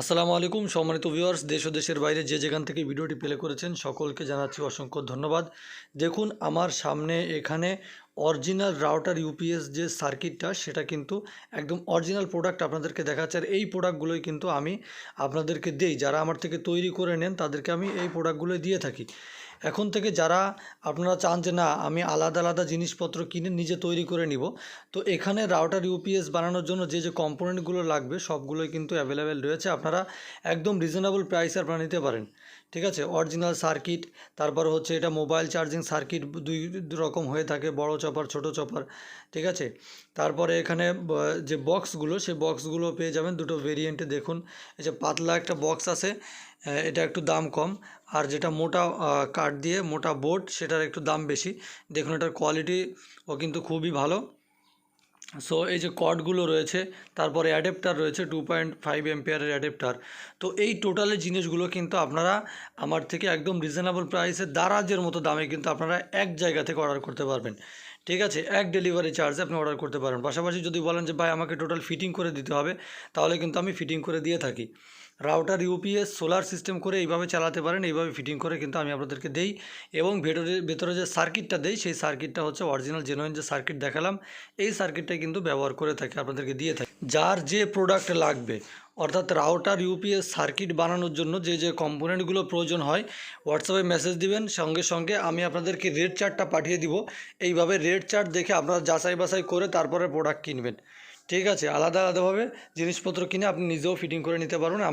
আসসালামু আলাইকুম, সম্মানিত ভিউয়ার্স দেশ ও দেশের বাইরে যে যেখান থেকে ভিডিওটি প্লে করেছেন, সকলকে জানাচ্ছি অসংখ্য ধন্যবাদ। দেখুন, আমার সামনে এখানে অরিজিনাল রাউটার ইউপিএস যে সার্কিটটা সেটা কিন্তু একদম অরিজিনাল প্রোডাক্ট আপনাদেরকে দেখাচ্ছে। আর এই প্রোডাক্টগুলোই কিন্তু আমি আপনাদেরকে দেই। যারা আমার থেকে তৈরি করে নেন, তাদেরকে আমি এই প্রোডাক্টগুলোই দিয়ে থাকি। এখন থেকে যারা আপনারা চান যে না, আমি আলাদা আলাদা জিনিসপত্র কিনে নিজে তৈরি করে নিব, তো এখানে রাউটার ইউপিএস বানানোর জন্য যে যে কম্পোনেন্টগুলো লাগবে সবগুলোই কিন্তু অ্যাভেলেবেল রয়েছে। আপনারা একদম রিজনেবল প্রাইসে আপনারা নিতে পারেন। ঠিক আছে? অরিজিনাল সার্কিট তারপর হচ্ছে এটা মোবাইল চার্জিং সার্কিট দুই রকম হয়ে থাকে, বড় চপার ছোট চপার ঠিক আছে? তারপরে এখানে যে বক্সগুলো সেই বক্সগুলো পেয়ে যাবেন দুটো ভেরিয়েন্টে দেখুন। এই যে পাতলা একটা বক্স আছে এটা একটু দাম কম। আর যেটা মোটা কাঠ দিয়ে, মোটা বোর্ড সেটার একটু দাম বেশি। দেখুন এটার কোয়ালিটি ও কিন্তু খুবই ভালো। সো এই যে কর্ডগুলো রয়েছে, তারপরে অ্যাডেপ্টার রয়েছে টু পয়েন্ট ফাইভ এম্পিয়ারের অ্যাডেপ্টার তো এই টোটালের জিনিসগুলো কিন্তু আপনারা আমার থেকে একদম রিজনেবল প্রাইসে দারাজের মতো দামে কিন্তু আপনারা এক জায়গা থেকে অর্ডার করতে পারবেন। ঠিক আছে? এক ডেলিভারি চার্জে আপনি অর্ডার করতে পারেন পাশাপাশি যদি বলেন যে, ভাই, আমাকে টোটাল ফিটিং করে দিতে হবে, তাহলে কিন্তু আমি ফিটিং করে দিয়ে থাকি। রাউটার ইউপিএস সোলার সিস্টেম করে এইভাবে চালাতে পারেন, এইভাবে ফিটিং করে কিন্তু আমি আপনাদেরকে দেই। এবং ভেতরে ভেতরে যে সার্কিটটা দেই, সেই সার্কিটটা হচ্ছে অরিজিনাল জেনুইন যে সার্কিট দেখালাম, এই সার্কিটটাই কিন্তু ব্যবহার করে থাকি, আপনাদেরকে দিয়ে থাকি। যার যে প্রোডাক্ট লাগবে, অর্থাৎ রাউটার ইউপিএস সার্কিট বানানোর জন্য যে যে কম্পোনেন্টগুলো প্রয়োজন হয় হোয়াটসঅ্যাপে মেসেজ দিবেন, সঙ্গে সঙ্গে আমি আপনাদেরকে রেড চার্টটা পাঠিয়ে দিব। এইভাবে রেড চার্ট দেখে আপনারা যাচাই বাছাই করে তারপরে প্রোডাক্ট কিনবেন। ঠিক আছে? আলাদা, আলাদাভাবে জিনিসপত্র কিনে আপনি নিজেও ফিটিং করে নিতে পারবেন।